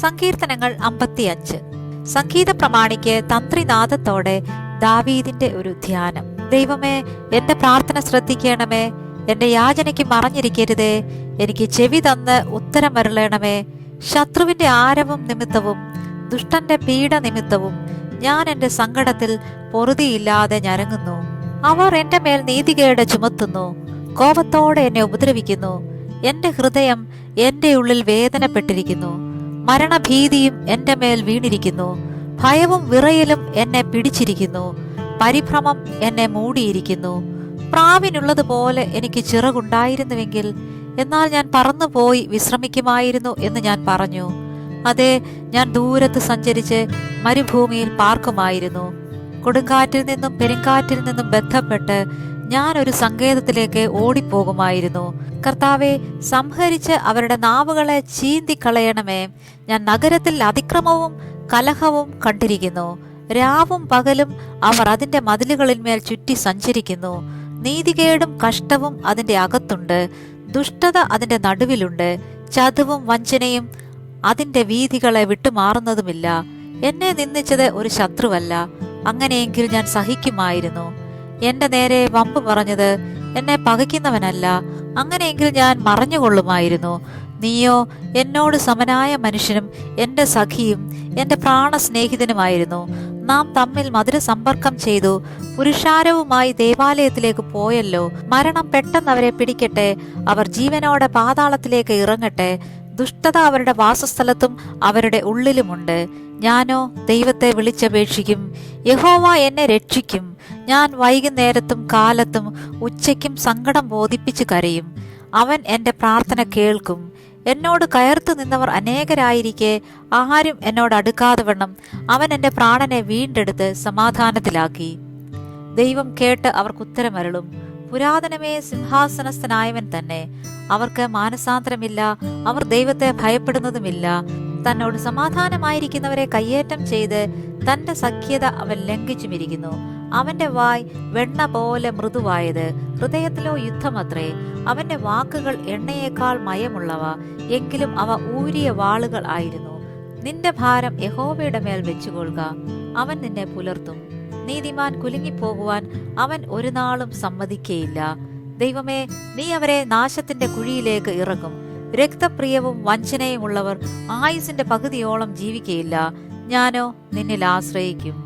സങ്കീർത്തനങ്ങൾ അമ്പത്തിയഞ്ച്. സംഗീത പ്രമാണിക്ക് തന്ത്രിനാഥത്തോടെ ദാവീദിന്റെ ഒരു ധ്യാനം. ദൈവമേ എന്റെ പ്രാർത്ഥന ശ്രദ്ധിക്കണമേ. എന്റെ യാചനയ്ക്ക് മറഞ്ഞിരിക്കരുതേ. എനിക്ക് ചെവി തന്ന് ഉത്തരം വരളണമേ ശത്രുവിന്റെ ആരവം നിമിത്തവും ദുഷ്ടന്റെ പീഡ നിമിത്തവും ഞാൻ എന്റെ സങ്കടത്തിൽ പൊറുതിയില്ലാതെ ഞരങ്ങുന്നു. അവർ എന്റെ മേൽ നീതികേട് ചുമത്തുന്നു. കോപത്തോടെ എന്നെ ഉപദ്രവിക്കുന്നു. എന്റെ ഹൃദയം എന്റെ ഉള്ളിൽ വേദനപ്പെട്ടിരിക്കുന്നു. മരണഭീതിയും എന്റെ മേൽ വീണിരിക്കുന്നു. ഭയവും വിറയലും എന്നെ പിടിച്ചിരിക്കുന്നു. പരിഭ്രമം എന്നെ മൂടിയിരിക്കുന്നു. പ്രാവിനുള്ളതുപോലെ എനിക്ക് ചിറകുണ്ടായിരുന്നുവെങ്കിൽ എന്നാൽ ഞാൻ പറന്നുപോയി വിശ്രമിക്കുമായിരുന്നു എന്ന് ഞാൻ പറഞ്ഞു. അതെ ഞാൻ ദൂരത്ത് സഞ്ചരിച്ച് മരുഭൂമിയിൽ പാർക്കുമായിരുന്നു. കൊടുങ്കാറ്റിൽ നിന്നും പെരുങ്കാറ്റിൽ നിന്നും ബന്ധപ്പെട്ട് ഞാൻ ഒരു സങ്കേതത്തിലേക്ക് ഓടിപ്പോകുമായിരുന്നു. കർത്താവെ സംഹരിച്ച് അവരുടെ നാവുകളെ ചീന്തിക്കളയണമേ. ഞാൻ നഗരത്തിൽ അതിക്രമവും കലഹവും കണ്ടിരിക്കുന്നു. രാവും പകലും അവർ അതിന്റെ മതിലുകളിന്മേൽ ചുറ്റി സഞ്ചരിക്കുന്നു. നീതികേടും കഷ്ടവും അതിന്റെ അകത്തുണ്ട്. ദുഷ്ടത അതിന്റെ നടുവിലുണ്ട്. ചതുവും വഞ്ചനയും അതിന്റെ വീതികളെ വിട്ടുമാറുന്നതുമില്ല. എന്നെ നിന്ദിച്ചത് ഒരു ശത്രുവല്ല. അങ്ങനെയെങ്കിൽ ഞാൻ സഹിക്കുമായിരുന്നു. എന്റെ നേരെ വമ്പ് പറഞ്ഞത് എന്നെ പകയ്ക്കുന്നവനല്ല. അങ്ങനെയെങ്കിൽ ഞാൻ മറഞ്ഞുകൊള്ളുമായിരുന്നു. നീയോ എന്നോട് സമനായ മനുഷ്യനും എന്റെ സഖിയും എന്റെ പ്രാണസ്നേഹിതനുമായിരുന്നു. നാം തമ്മിൽ മധുര സമ്പർക്കം ചെയ്തു. പുരുഷാരവുമായി ദേവാലയത്തിലേക്ക് പോയല്ലോ. മരണം പെട്ടെന്ന് അവരെ പിടിക്കട്ടെ. അവർ ജീവനോടെ പാതാളത്തിലേക്ക് ഇറങ്ങട്ടെ. ദുഷ്ടത അവരുടെ വാസസ്ഥലത്തും അവരുടെ ഉള്ളിലുമുണ്ട്. ഞാനോ ദൈവത്തെ വിളിച്ചപേക്ഷിക്കും. യഹോവ എന്നെ രക്ഷിക്കും. ഞാൻ വൈകുന്നേരത്തും കാലത്തും ഉച്ചയ്ക്കും സങ്കടം ബോധിപ്പിച്ച് കരയും. അവൻ എന്റെ പ്രാർത്ഥന കേൾക്കും. എന്നോട് കയർത്തു നിന്നവർ അനേകരായിരിക്കെ ആരും എന്നോട് അടുക്കാതെ വണ്ണം. അവൻ എന്റെ പ്രാണനെ വീണ്ടെടുത്ത് സമാധാനത്തിലാക്കി. ദൈവം കേട്ട് അവർക്ക് ഉത്തരമരളും. പുരാതനമേ സിംഹാസനസ്ഥനായവൻ തന്നെ. അവർക്ക് മാനസാന്തരമില്ല അവർ ദൈവത്തെ ഭയപ്പെടുന്നതുമില്ല. തന്നോട് സമാധാനമായിരിക്കുന്നവരെ കയ്യേറ്റം ചെയ്ത് തന്റെ സഖ്യത അവൻ ലംഘിച്ചുമിരിക്കുന്നു. അവന്റെ വായ് വെണ്ണ പോലെ മൃദുവായത്. ഹൃദയത്തിലോ യുദ്ധമത്രേ അവന്റെ വാക്കുകൾ എണ്ണയേക്കാൾ മയമുള്ളവ എങ്കിലും അവ ഊരിയ വാളുകൾ ആയിരുന്നു. നിന്റെ ഭാരം യഹോവയുടെ മേൽ വെച്ചുകൊള്ളുക. അവൻ നിന്നെ പുലർത്തും. നീതിമാൻ കുലുങ്ങിപ്പോകുവാൻ അവൻ ഒരു നാളും സമ്മതിക്കയില്ല. ദൈവമേ നീ അവരെ നാശത്തിന്റെ കുഴിയിലേക്ക് ഇറക്കും. രക്തപ്രിയവും വഞ്ചനയുമുള്ളവർ ആയുസിന്റെ പകുതിയോളം ജീവിക്കയില്ല. ഞാനോ നിന്നിൽ ആശ്രയിക്കും.